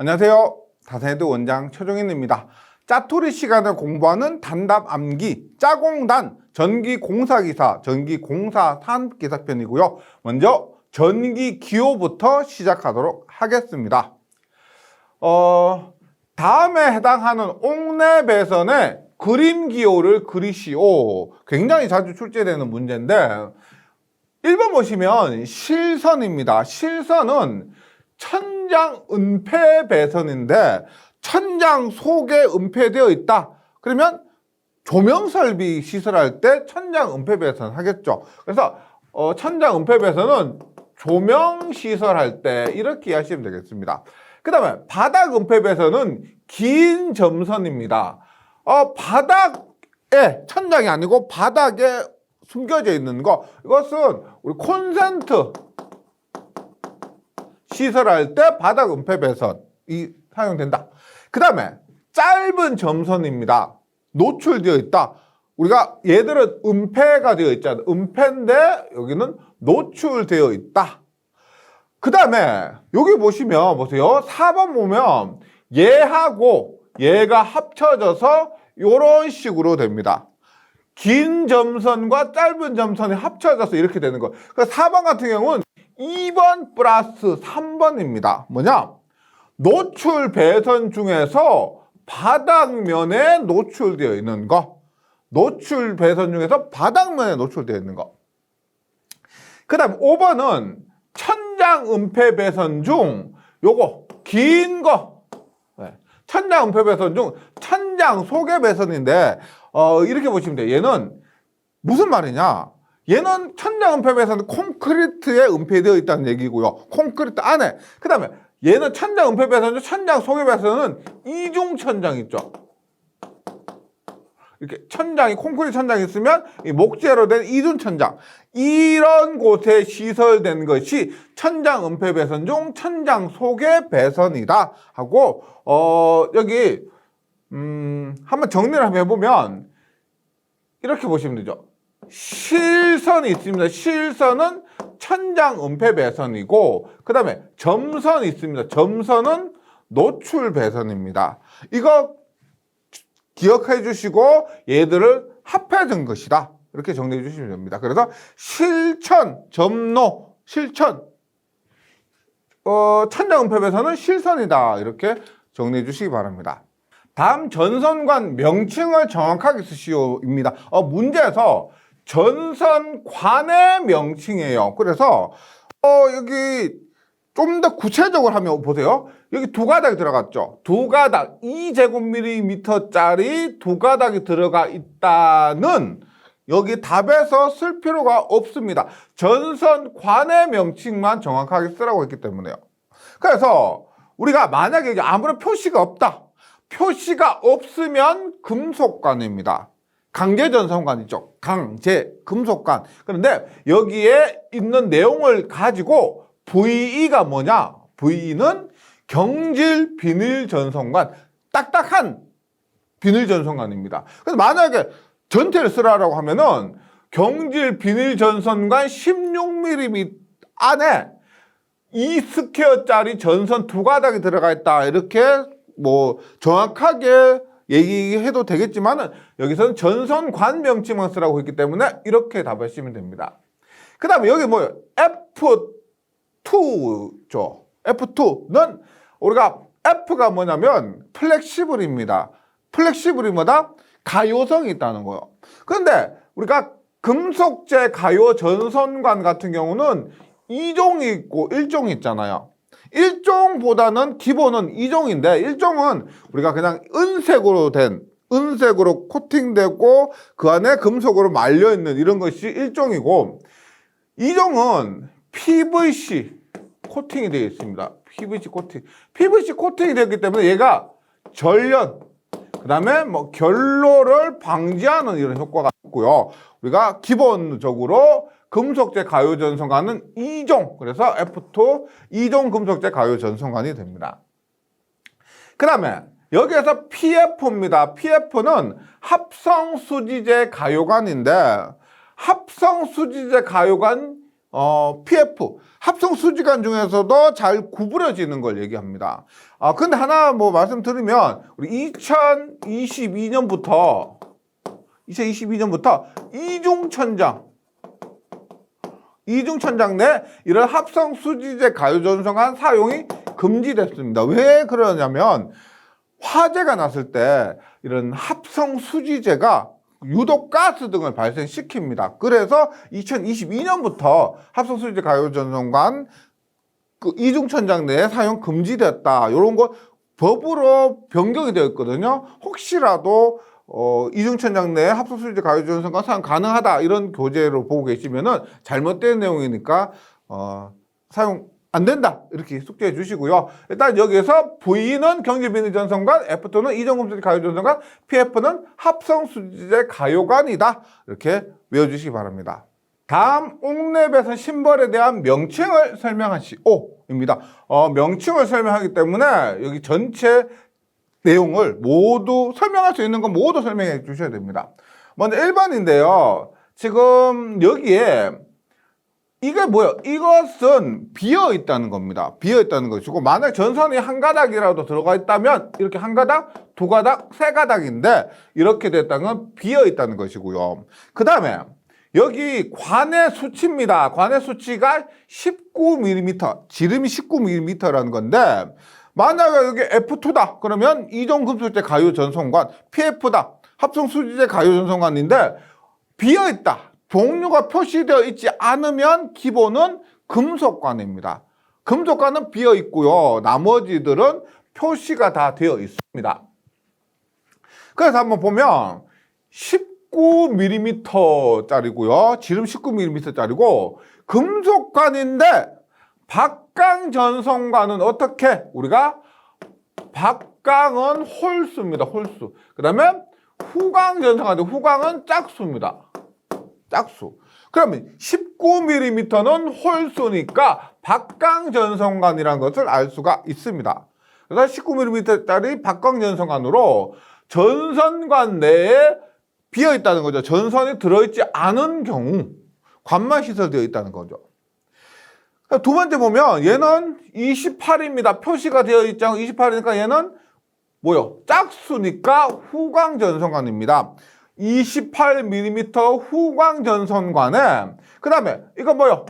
안녕하세요. 다세드 원장 최종인입니다. 짜투리 시간을 공부하는 단답 암기 짜공단 전기 공사기사 전기 공사 산기사 편이고요. 먼저 전기 기호부터 시작하도록 하겠습니다. 어, 다음에 해당하는 옥내배선의 그림 기호를 그리시오. 굉장히 자주 출제되는 문제인데 1번 보시면 실선입니다. 실선은 천장 은폐 배선인데 천장 속에 은폐되어 있다. 그러면 조명 설비 시설할 때 천장 은폐 배선 하겠죠. 그래서 어, 천장 은폐 배선은 조명 시설할 때 이렇게 이해하시면 되겠습니다. 그 다음에 바닥 은폐 배선은 긴 점선입니다. 어, 바닥에 천장이 아니고 바닥에 숨겨져 있는 거 이것은 우리 콘센트 시설할 때 바닥 은폐 배선이 사용된다. 그 다음에 짧은 점선입니다. 노출되어 있다. 우리가 얘들은 은폐가 되어 있잖아요. 은폐인데 여기는 노출되어 있다. 그 다음에 여기 보시면 보세요. 4번 보면 얘하고 얘가 합쳐져서 이런 식으로 됩니다. 긴 점선과 짧은 점선이 합쳐져서 이렇게 되는 거예요. 그래서 4번 같은 경우는 2번 플러스 3번입니다. 뭐냐? 노출 배선 중에서 바닥면에 노출되어 있는 거. 노출 배선 중에서 바닥면에 노출되어 있는 거. 그 다음 5번은 천장 은폐 배선 중 요거 긴 거. 네. 천장 은폐 배선 중 천장 소개 배선인데 어, 이렇게 보시면 돼요. 얘는 무슨 말이냐? 얘는 천장 은폐 배선은 콘크리트에 은폐되어 있다는 얘기고요. 콘크리트 안에. 그 다음에 얘는 천장 은폐 배선 중 천장 소개 배선은 이중 천장 있죠. 이렇게 천장이 콘크리트 천장이 있으면 이 목재로 된 이중 천장 이런 곳에 시설된 것이 천장 은폐 배선 중 천장 소개 배선이다 하고 어 여기 음 한번 정리를 한번 해보면 이렇게 보시면 되죠. 실선이 있습니다. 실선은 천장 은폐 배선이고 그 다음에 점선이 있습니다. 점선은 노출 배선입니다. 이거 기억해 주시고 얘들을 합해준 것이다. 이렇게 정리해 주시면 됩니다. 그래서 실천, 점노, 실천, 어, 천장 은폐 배선은 실선이다. 이렇게 정리해 주시기 바랍니다. 다음 전선관 명칭을 정확하게 쓰시오입니다. 어, 문제에서 전선관의 명칭이에요. 그래서 어, 여기 좀 더 구체적으로 하면 보세요. 여기 두 가닥이 들어갔죠. 두 가닥, 2제곱밀리미터짜리 두 가닥이 들어가 있다는 여기 답에서 쓸 필요가 없습니다. 전선관의 명칭만 정확하게 쓰라고 했기 때문에요. 그래서 우리가 만약에 아무런 표시가 없다. 표시가 없으면 금속관입니다. 강제전선관 있죠. 강제, 금속관. 그런데 여기에 있는 내용을 가지고 VE가 뭐냐? VE는 경질 비닐 전선관, 딱딱한 비닐 전선관입니다. 그래서 만약에 전체를 쓰라고 하면은 경질 비닐 전선관 16mm 안에 2스퀘어짜리 전선 두 가닥이 들어가 있다. 이렇게 뭐 정확하게 얘기해도 되겠지만은 여기서는 전선관 명칭만 쓰라고 했기 때문에 이렇게 답하시면 됩니다. 그 다음에 여기 뭐 F2죠. F2는 우리가 F가 뭐냐면 플렉시블입니다. 플렉시블이 뭐다? 가요성이 있다는 거예요. 그런데 우리가 금속재 가요 전선관 같은 경우는 2종이 있고 1종이 있잖아요. 1종보다는 기본은 2종인데 1종은 우리가 그냥 은색으로 된 은색으로 코팅되고 그 안에 금속으로 말려 있는 이런 것이 1종이고 2종은 PVC 코팅이 되어 있습니다. PVC 코팅. PVC 코팅이 되었기 때문에 얘가 전련 그다음에 뭐 결로를 방지하는 이런 효과가 있고요. 우리가 기본적으로 금속재 가요 전선관은 2종 그래서 F2 2종 금속재 가요 전선관이 됩니다. 그 다음에 여기에서 PF입니다. PF는 합성 수지재 가요관인데 합성 수지재 가요관 어, PF 합성 수지관 중에서도 잘 구부러지는 걸 얘기합니다. 아 근데 하나 뭐 말씀드리면 우리 2022년부터 2022년부터 이중천장 이중천장 내 이런 합성 수지제 가요전성한 사용이 금지됐습니다. 왜 그러냐면 화재가 났을 때 이런 합성 수지제가 유독 가스 등을 발생시킵니다. 그래서 2022년부터 합성 수지제 가요전성관 그 이중천장 내에 사용 금지됐다. 이런 거 법으로 변경이 되어 있거든요. 혹시라도 어, 이중천 장 내에 합성수지 가요전선과 사용 가능하다 이런 교재로 보고 계시면은 잘못된 내용이니까 어, 사용 안 된다 이렇게 숙제해 주시고요. 일단 여기에서 V는 경제비리 전선관, F2는 이정금수지 가요전선관, PF는 합성수지제 가요관이다 이렇게 외워주시기 바랍니다. 다음 옥랩에서 심벌에 대한 명칭을 설명하시오입니다. 어, 명칭을 설명하기 때문에 여기 전체 내용을 모두 설명할 수 있는 건 모두 설명해 주셔야 됩니다. 먼저 1번인데요. 지금 여기에 이게 뭐예요? 이것은 비어 있다는 겁니다. 비어 있다는 것이고 만약 전선이 한 가닥이라도 들어가 있다면 이렇게 한 가닥, 두 가닥, 세 가닥인데 이렇게 됐다는 건 비어 있다는 것이고요. 그 다음에 여기 관의 수치입니다. 관의 수치가 19mm, 지름이 19mm라는 건데 만약에 여기 F2다 그러면 이종금속제 가요 전송관, PF다 합성 수지제 가요 전송관인데 비어 있다. 종류가 표시되어 있지 않으면 기본은 금속관입니다. 금속관은 비어 있고요. 나머지들은 표시가 다 되어 있습니다. 그래서 한번 보면 19mm짜리고요. 지름 19mm짜리고 금속관인데 박강 전성관은 어떻게 우리가 박강은 홀수입니다. 홀수. 그 다음에 후광 전성관은 후광은 짝수입니다. 짝수. 그러면 19mm는 홀수니까 박강 전성관이라는 것을 알 수가 있습니다. 그래서 19mm짜리 박강 전성관으로 전선관 내에 비어 있다는 거죠. 전선이 들어있지 않은 경우 관만 시설되어 있다는 거죠. 두 번째 보면 얘는 28입니다. 표시가 되어 않고 28이니까 얘는 뭐요? 짝수니까 후광 전선관입니다. 28mm 후광 전선관에 그 다음에 이거 뭐요?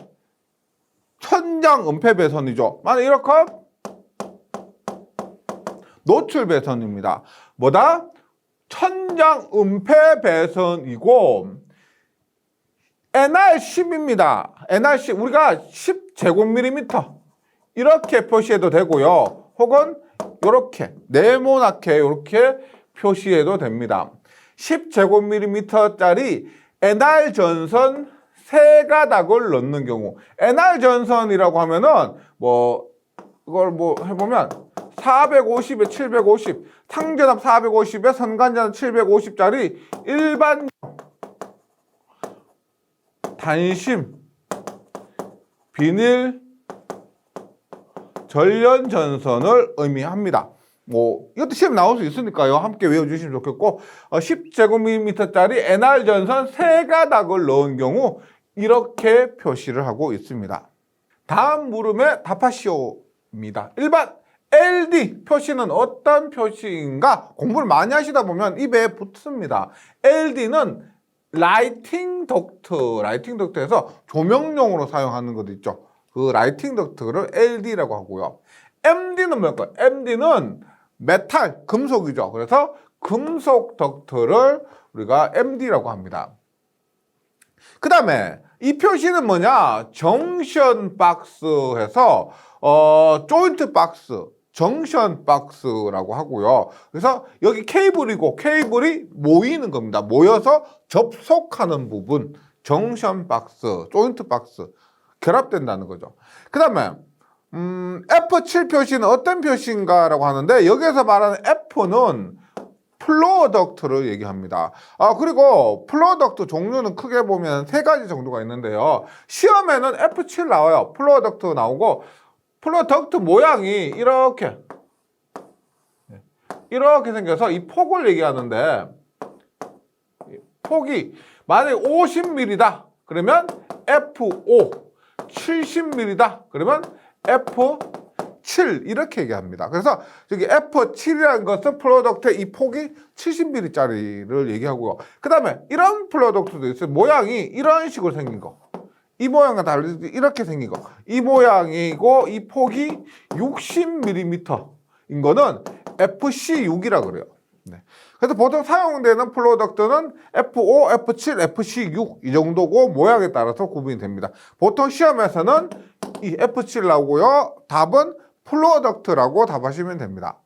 천장 은폐 배선이죠. 만약 이렇게 노출 배선입니다. 뭐다? 천장 은폐 배선이고 NR10입니다. NR10 우리가 10제곱밀리미터 이렇게 표시해도 되고요. 혹은 이렇게 네모나게 이렇게 표시해도 됩니다. 10제곱밀리미터짜리 NR 전선 세 가닥을 넣는 경우 NR 전선이라고 하면은 뭐 이걸 뭐 해보면 450에 750 상전압 450에 선간전 750짜리 일반 단심 비닐 전련 전선을 의미합니다. 뭐 이것도 시험 나올 수 있으니까요. 함께 외워주시면 좋겠고 어, 10제곱미터짜리 NR 전선 세 가닥을 넣은 경우 이렇게 표시를 하고 있습니다. 다음 물음에 답하시오입니다. 1번 LD 표시는 어떤 표시인가? 공부를 많이 하시다 보면 입에 붙습니다. LD는 라이팅 덕트, 라이팅 덕트에서 조명용으로 사용하는 것도 있죠. 그 라이팅 덕트를 LD라고 하고요. MD는 뭘까요? MD는 메탈, 금속이죠. 그래서 금속 덕트를 우리가 MD라고 합니다. 그 다음에 이 표시는 뭐냐? 정션 박스 해서 어, 조인트 박스, 정션 박스라고 하고요. 그래서 여기 케이블이고 케이블이 모이는 겁니다. 모여서 접속하는 부분, 정션 박스, 조인트 박스 결합된다는 거죠. 그 다음에 음, F7 표시는 어떤 표시인가라고 하는데 여기에서 말하는 F는 플로어 덕트를 얘기합니다. 아, 그리고 플로어 덕트 종류는 크게 보면 세 가지 정도가 있는데요. 시험에는 F7 나와요. 플로어 덕트 나오고 플로어 덕트 모양이 이렇게 이렇게 생겨서 이 폭을 얘기하는데 이 폭이 만약에 50mm다. 그러면 F5 70mm다. 그러면 F7 이렇게 얘기합니다. 그래서 저기 F7이라는 것은 프로덕트의 이 폭이 70mm짜리를 얘기하고요. 그 다음에 이런 프로덕트도 있어요. 모양이 이런 식으로 생긴 거. 이 모양과 달리 이렇게 생긴 거. 이 모양이고 이 폭이 60mm인 거는 FC6이라 그래요. 네. 그래서 보통 사용되는 프로덕트는 F5, F7, FC6 이 정도고 모양에 따라서 구분이 됩니다. 보통 시험에서는 이 F7 나오고요. 답은 프로덕트라고 답하시면 됩니다.